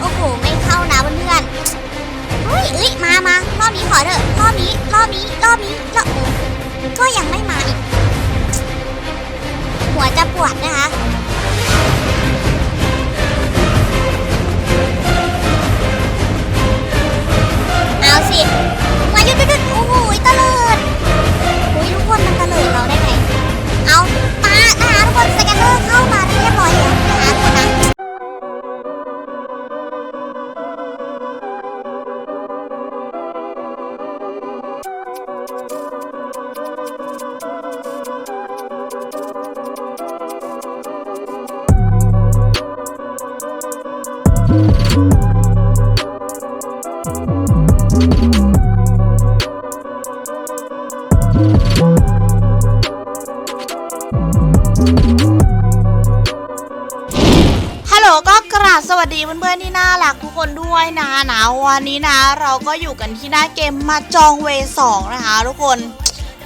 โอ้โห ไม่เข้านะเพื่อนเฮ้ยเอ้ย มามารอบนี้ขอเถอะ รอบนี้ รอบนี้ รอบนี้รอบก็ยังไม่มาอีก หัวจะปวดนะคะเอาสิมาหยุดหยุด ดีเพื่อนๆที่น่ารักทุกคนด้วยนะนะวันนี้นะ เราก็อยู่กันที่หน้าเกมมาจองเวสองนะคะทุกคน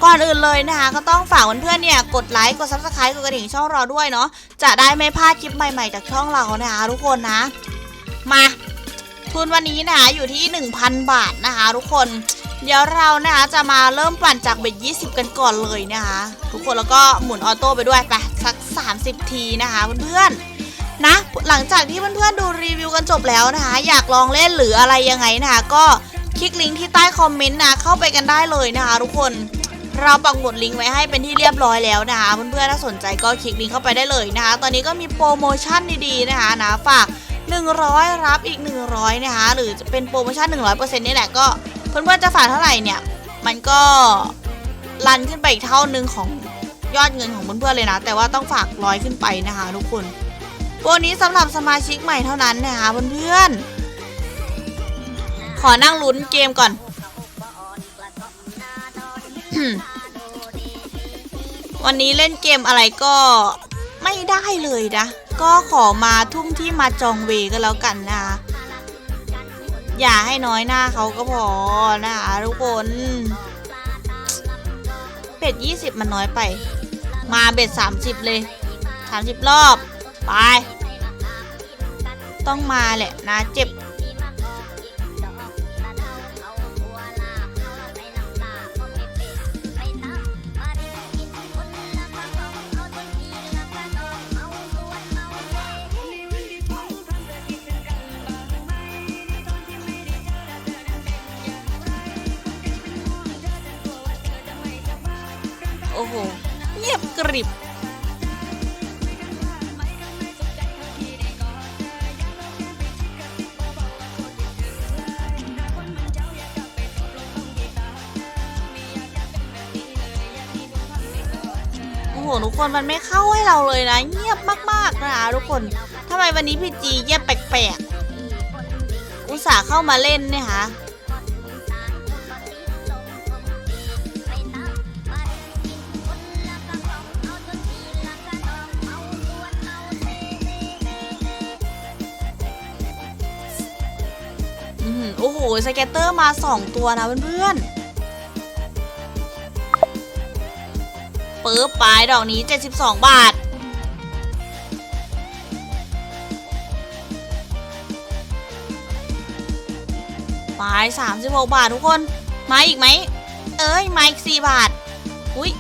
ก่อนอื่นเลยนะคะ ก็ต้องฝากเพื่อนๆเนี่ยกดไลค์กดซับสไครต์กดกระดิ่งช่องเราด้วยเนาะจะได้ไม่พลาดคลิปใหม่ๆจากช่องเรานะคะทุกคนนะ มาทุนวันนี้นะคะอยู่ที่ 1,000 บาทนะคะทุกคน เดี๋ยวเรานะคะจะมาเริ่มปั่นจากเบ็ด20 กันก่อนเลยนะคะ ทุกคนแล้วก็หมุนออโต้ไปด้วยไปสัก 30 ทีนะคะเพื่อนๆ นะ หลังจากที่เพื่อนๆดูรีวิวกันจบแล้วนะคะ อยากลองเล่นหรืออะไรยังไงนะคะ ก็คลิกลิงก์ที่ใต้คอมเมนต์นะเข้าไปกันได้เลยนะคะทุกคนเราปักหมุดลิงก์ไว้ให้เป็นที่เรียบร้อยแล้วนะคะเพื่อนๆถ้าสนใจก็คลิกลิงก์เข้าไปได้เลยนะคะ ตอนนี้ก็มีโปรโมชั่นดีๆนะคะนะฝาก 100 รับอีก 100 นะคะ หรือจะเป็นโปรโมชั่น 100%นี่แหละก็เพื่อนๆจะฝากเท่าไหร่เนี่ย มันก็รันขึ้นไปอีกเท่านึงของยอดเงินของเพื่อนๆเลยนะ แต่ว่าต้องฝากร้อยขึ้นไปนะคะทุกคน โปรนี้สำหรับสมาชิกใหม่เท่านั้นนะคะเพื่อนๆ ขอนั่งลุ้นเกมก่อน วันนี้เล่นเกมอะไรก็ไม่ได้เลยนะ ก็ขอมาทุ่มที่มาจองเวก็แล้วกันนะคะอย่าให้น้อยหน้าเขาก็พอนะคะทุกคน เป็ดยี่สิบมันน้อยไป มาเบ็ดสามสิบเลยสามสิบรอบ ไป ต้องมาแหละนะเจ็บ โอ้โหเงียบกริบ โอ้โหทุกคนมันไม่เข้าให้เราเลยนะ เงียบมากๆนะคะทุกคนทำไมวันนี้พี่จีเงียบแปลกๆ อุตส่าห์เข้ามาเล่นเนี่ยคะอือหือโอ้โห สเก็ตเตอร์มา 2 ตัวนะเพื่อนๆ ปึ๊บไปดอกนี้ 72 บาท ไป 36 บาททุกคน มาอีกไหม เอ้ย มาอีก 4 บาท อุ้ย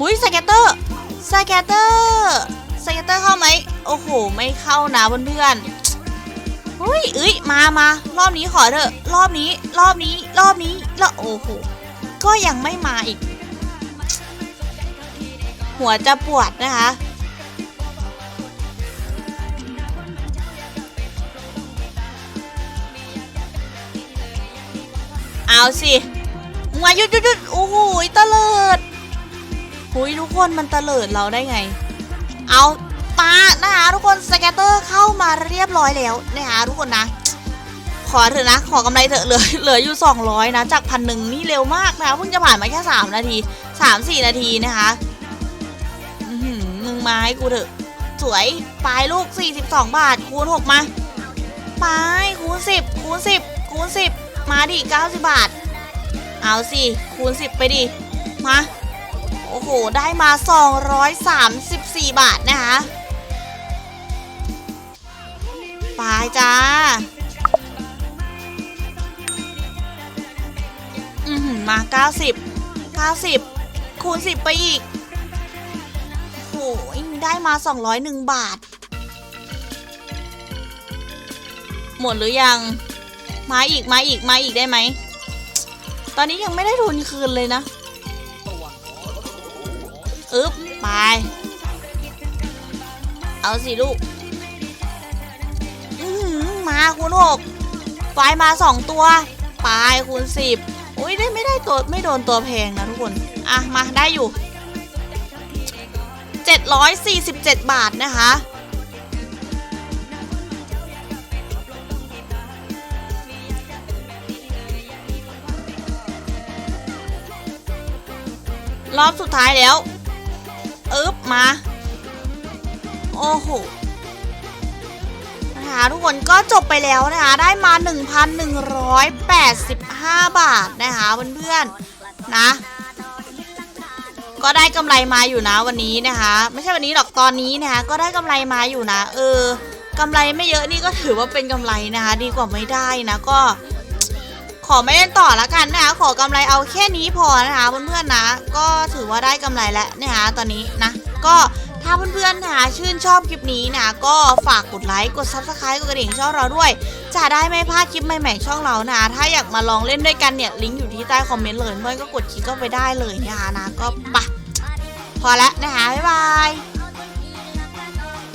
อุ้ยสเก็ตเตอร์สเก็ตเตอร์ สเกตเตอร์เข้าไหม โอ้โห ไม่เข้านะเพื่อนๆอุ้ยเอ้ย มามารอบนี้ขอเถอะ รอบนี้ รอบนี้ รอบนี้ แล้วโอ้โห ก็ยังไม่มาอีก หัวจะปวดนะคะ เอาสิมาหยุดหยุดหยุดโอ้โหเตะเลิดหุยทุกคนมันเตะเลิดเราได้ไง เอาปานะคะทุกคนสแกตเตอร์เข้ามาเรียบร้อยแล้วนะคะทุกคนนะ ขอเถอะนะ ขอกำไรเถอะเหลือเหลืออยู่ 200 นะ จากพันหนึ่งนี่เร็วมากนะเพิ่งจะผ่านมาแค่ 3 นาที 3-4 นาทีนะคะหือมึงมาให้กูเถอะ สวยปลายลูก 42 บาท คูณ 6 มาปลายคูณ 10 คูณ 10 คูณ 10 มาดิ 90 บาท เอาสิ คูณ 10 ไปดิ มา โอ้โห ได้มา 234 บาทนะคะไปจ้าอือหือมา 90 90 คูณ 10 ไปอีกโอ้โหได้มา 201 บาท หมดหรือยัง มาอีกมาอีกมาอีกได้ไหม ตอนนี้ยังไม่ได้ทุนคืนเลยนะ อึ๊บไป เอาสิลูกมาคูณหกไฟมาสองตัว ไปคูณสิบอุ้ยได้ไม่ได้ตัวไม่โดนตัวแพงนะทุกคน อะ มาได้อยู่ 747 บาทนะคะ รอบสุดท้ายแล้ว อึ๊บมา โอ้โหนะคะทุกคนก็จบไปแล้วนะคะ ได้มา 1,185 บาทนะคะเพื่อนๆนะ ก็ได้กำไรมาอยู่นะวันนี้นะคะ ไม่ใช่วันนี้หรอกตอนนี้นะคะ ก็ได้กำไรมาอยู่นะ เออกำไรไม่เยอะนี่ก็ถือว่าเป็นกำไรนะคะ ดีกว่าไม่ได้นะก็ ขอไม่เล่นต่อละกันนะคะ ขอกำไรเอาแค่นี้พอนะคะเพื่อนๆนะ ก็ถือว่าได้กำไรแล้วนะคะตอนนี้นะ ก็ถ้าเพื่อนๆนะคะชื่นชอบคลิปนี้นะ ก็ฝากกดไลค์ กด subscribe กดกระดิ่งช่องเราด้วย จะได้ไม่พลาดคลิปใหม่ๆช่องเรานะ ถ้าอยากมาลองเล่นด้วยกันเนี่ย ลิงก์อยู่ที่ใต้คอมเมนต์เลยเพื่อนก็กดคลิกเข้าไปได้เลยนะคะนะ ก็ไปะพอแล้วนะคะบ๊ายบาย